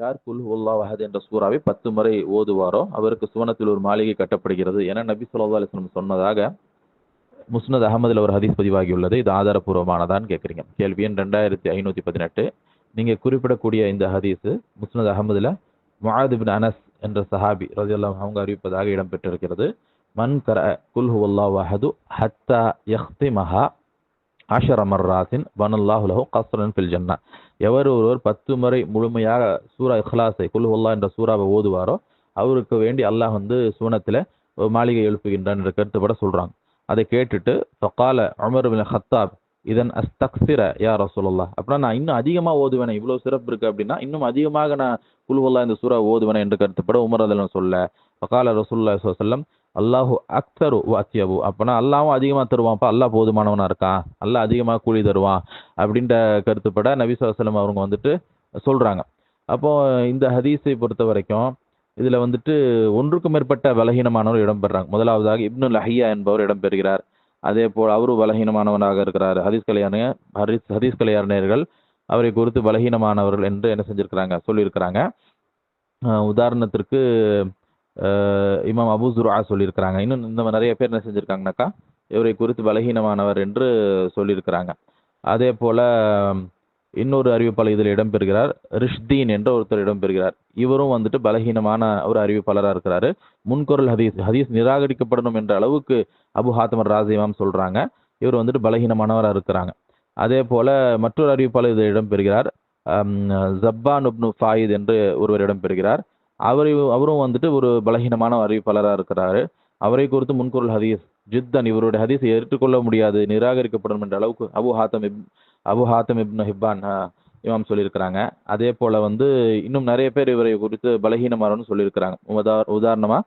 யார்? குல் உல்லா வஹத் என்ற சூறாவை பத்து முறை ஓதுவாரோ அவருக்கு சுவனத்தில் ஒரு மாளிகை கட்டப்படுகிறது. என நபி சொல்லா அலிஸ்லம் சொன்னதாக முஸ்னத் அகமதில் ஒரு ஹதீஸ் பதிவாகியுள்ளது. இது ஆதாரப்பூர்வமானதான்னு கேட்குறீங்க. கேள்வி எண் ரெண்டாயிரத்தி ஐநூற்றி பதினெட்டு. நீங்கள் குறிப்பிடக்கூடிய இந்த ஹதீஸு முஸ்னத் அகமதில் முஹாதிபின் அனஸ் என்ற சஹாபி ரஜியல்லாம் அவங்க அறிவிப்பதாக இடம்பெற்றிருக்கிறது. மன் கர குல் ஹுவல்லா வஹது ஹத்தா யஹ்திமஹா ஆஷர் அமர்ராசின் பனல்லாஹு லஹு கஸ்ரன் ஃபில் ஜன்னா. எவர் ஒருவர் பத்து முறை முழுமையாக சூரா இஹ்லாஸை குல்ஹுல்லா என்ற சூறாவை ஓதுவாரோ அவருக்கு வேண்டி அல்லாஹ் வந்து சூனத்தில் மாளிகை எழுப்புகின்றான் என்ற கருத்துப்பட சொல்கிறாங்க அதை கேட்டுட்டு ஃபகால அமர் பின் ஹத்தாப் இதன் அஸ்தக்சிர யா ரசூலுல்லா அப்படின்னா நான் இன்னும் அதிகமாக ஓதுவேனே இவ்வளோ சிறப்பு இருக்குது அப்படின்னா இன்னும் அதிகமாக நான் குல்வல்லா இந்த சூறா ஓதுவேனே என்று கருத்துப்பட உமர் அதில் சொல்ல ஃபகால ரசூல்லா சொல்லம் அல்லாஹு அக்தரு வாத்தியபு. அப்பனா அல்லாவும் அதிகமாக தருவான்ப்பா அல்லாஹ் போதுமானவனாக இருக்கான். அல்லாஹ் அதிகமாக கூலி தருவான். அப்படின்ற கருத்துப்பட நபி அவங்க வந்துட்டு சொல்கிறாங்க அப்போ இந்த ஹதீஸை பொறுத்த வரைக்கும் இதில் வந்துட்டு ஒன்றுக்கும் மேற்பட்ட பலகீனமானவர் இடம்பெறாங்க. முதலாவதாக இப்னு லஹியா என்பவர் இடம்பெறுகிறார். அதே போல் அவரும் பலகீனமானவனாக இருக்கிறார். ஹதீஸ் கல்யாண ஹரிஸ் ஹதீஸ் கல்யாணியர்கள் அவரை குறித்து பலகீனமானவர்கள் என்று என்ன செஞ்சுருக்கிறாங்க? சொல்லியிருக்கிறாங்க. உதாரணத்திற்கு இமாம் அபு ஜுரா சொல்லியிருக்கிறாங்க. இன்னும் இந்த மாதிரி நிறைய பேர் என்ன செஞ்சுருக்காங்கனாக்கா இவரை குறித்து பலகீனமானவர் என்று சொல்லியிருக்கிறாங்க. அதே போல் இன்னொரு அறிவிப்பாளர் இதில் இடம்பெறுகிறார். ரிஷ்தீன் என்ற ஒருத்தர் இடம்பெறுகிறார். இவரும் வந்துட்டு பலகீனமான ஒரு அறிவிப்பாளராக இருக்கிறாரு. முன்குரல் ஹதீஸ் ஹதீஸ் நிராகரிக்கப்படணும் என்ற அளவுக்கு அபு ஹாத்தமர் ராஜிமாம் சொல்கிறாங்க இவர் வந்துட்டு பலகீனமானவராக இருக்கிறாங்க. அதே போல் மற்றொரு அறிவிப்பாளர் இதில் இடம்பெறுகிறார். ஜப்பான் உப்னு ஃபாயித் என்று ஒருவர் இடம்பெறுகிறார். அவர் அவரும் வந்துட்டு ஒரு பலகீனமான அறிவிப்பாளராக இருக்கிறாரு. அவரை குறித்து முன்குரல் ஹதீஸ் ஜித்தன் இவருடைய ஹதீஸை ஏற்றுக்கொள்ள முடியாது நிராகரிக்கப்படும் என்ற அளவுக்கு அபு ஹாத்தம் இப் அபு ஹாத்தம் இப்னு ஹிப்பான் இமாம் சொல்லியிருக்கிறாங்க. அதே போல் வந்து இன்னும் நிறைய பேர் இவரை குறித்து பலகீனமானவர்னு சொல்லியிருக்கிறாங்க. உதா உதாரணமாக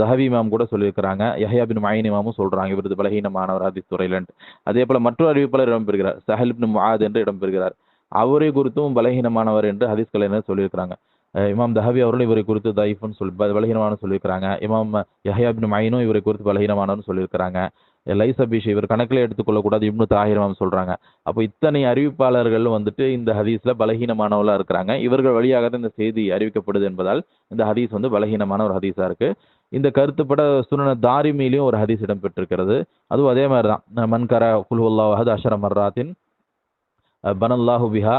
தஹவி இமாம் கூட சொல்லியிருக்கிறாங்க. யஹ்யா மாயின் இமாமும் சொல்கிறாங்க இவரது பலகீனமானவர் ஹதீஸ் துறையிலன்ட்டு. அதே போல் மற்றொரு அறிவிப்பாளர் இடம்பெறுகிறார் சஹல் இப்னு என்று இடம்பெறுகிறார். அவரை குறித்தும் பலகீனமானவர் என்று ஹதீஸ் கலைஞர் சொல்லியிருக்கிறாங்க. இமாம் தஹவி அவர்களும் இவரை குறித்து தைஃப்னு சொல்லி பலகீனமானு சொல்லியிருக்கிறாங்க. இமாம் யஹ்யா பின் மைனும் இவரை குறித்து பலகீனமானவன்னு சொல்லியிருக்கிறாங்க. லைஸ் அபிஷ் இவர் கணக்கில் எடுத்துக்கொள்ளக்கூடாது இப்னு தாஹிர் இமாம் சொல்கிறாங்க அப்போ இத்தனை அறிவிப்பாளர்கள் வந்துட்டு இந்த ஹதீஸில் பலகீனமானவர்களா இருக்கிறாங்க. இவர்கள் வழியாக தான் இந்த செய்தி அறிவிக்கப்படுது என்பதால் இந்த ஹதீஸ் வந்து பலகீனமான ஒரு ஹதீஸாக இருக்கு. இந்த கருத்துப்பட சுனன தாரிமிலையும் ஒரு ஹதீஸ் இடம்பெற்றிருக்கிறது. அதுவும் அதே மாதிரி தான் மன்கர குல்ஹுல்லா வஹத் அஷர மர்ராத்தின் பனல்லாஹு பிஹா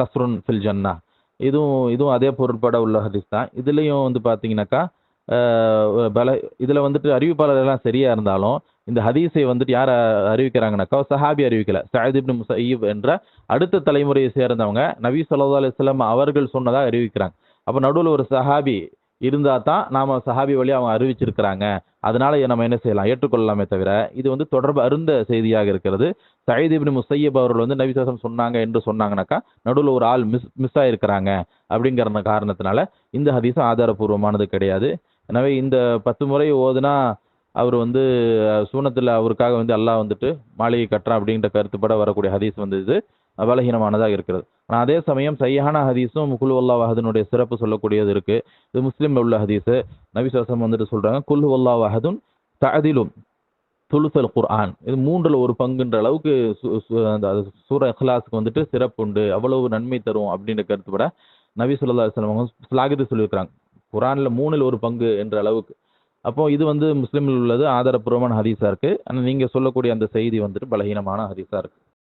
கஸ்ருன் ஃபில் ஜன்னா. இதுவும் இதுவும் அதே பொருட்பட உள்ள ஹதீஸ் தான் இதுலேயும் வந்து பார்த்தீங்கன்னாக்கா பல இதில் வந்துட்டு அறிவிப்பாளர் எல்லாம் சரியாக இருந்தாலும் இந்த ஹதீஸை வந்துட்டு யார் அறிவிக்கிறாங்கனாக்கா சஹாபி அறிவிக்கல. சயத் இப்னு முசையீப் என்ற அடுத்த தலைமுறையை சேர்ந்தவங்க நபி ஸல்லல்லாஹு அலைஹி அவர்கள் சொன்னதாக அறிவிக்கிறாங்க. அப்போ நடுவில் ஒரு சஹாபி இருந்தால் தான் நாம் சஹாபி வழி அவங்க அறிவிச்சிருக்கிறாங்க. அதனால நம்ம என்ன செய்யலாம்? ஏற்றுக்கொள்ளலாமே தவிர இது வந்து தொடர்பு அருந்த செய்தியாக இருக்கிறது. சயீத் இப்னு முசையப் அவர்கள் வந்து நபி சொன்னாங்க என்று சொன்னாங்கனாக்கா நடுவில் ஒரு ஆள் மிஸ் மிஸ் ஆகிருக்கிறாங்க அப்படிங்கிற காரணத்தினால இந்த ஹதீஸும் ஆதாரபூர்வமானது கிடையாது. எனவே இந்த பத்து முறை ஓதுனா அவர் வந்து சூனத்தில் அவருக்காக வந்து அல்லாஹ் வந்துட்டு மாளிகை கட்டுறான் அப்படின்ற கருத்துப்பட வரக்கூடிய ஹதீஸ் வந்து இது பலகீனமானதாக இருக்கிறது. ஆனால் அதே சமயம் சையான ஹதீஸும் குல் வஹதுனுடைய சிறப்பு சொல்லக்கூடியது இருக்கு. இது முஸ்லீமில் உள்ள ஹதீஸு. நபிசாசம் வந்துட்டு சொல்றாங்க குல்வல்லா வஹதுன் தஅதிலும் துலுசல் குர்ஆன். இது மூன்றில் ஒரு பங்குன்ற அளவுக்கு சு- அந்த சூர இஹ்லாஸுக்கு வந்துட்டு சிறப்பு உண்டு அவ்வளவு நன்மை தரும் அப்படின்ற கருத்துப்பட நபி சொல்லா அவங்க ஸ்லாகித்து சொல்லியிருக்கிறாங்க. குரானில் மூணில் ஒரு பங்கு என்ற அளவுக்கு. அப்போ இது வந்து முஸ்லீமில் உள்ளது ஆதாரப்பூர்வமான ஹதீஸாக இருக்குது ஆனால் நீங்கள் சொல்லக்கூடிய அந்த செய்தி வந்துட்டு பலகீனமான ஹதீஸாக இருக்குது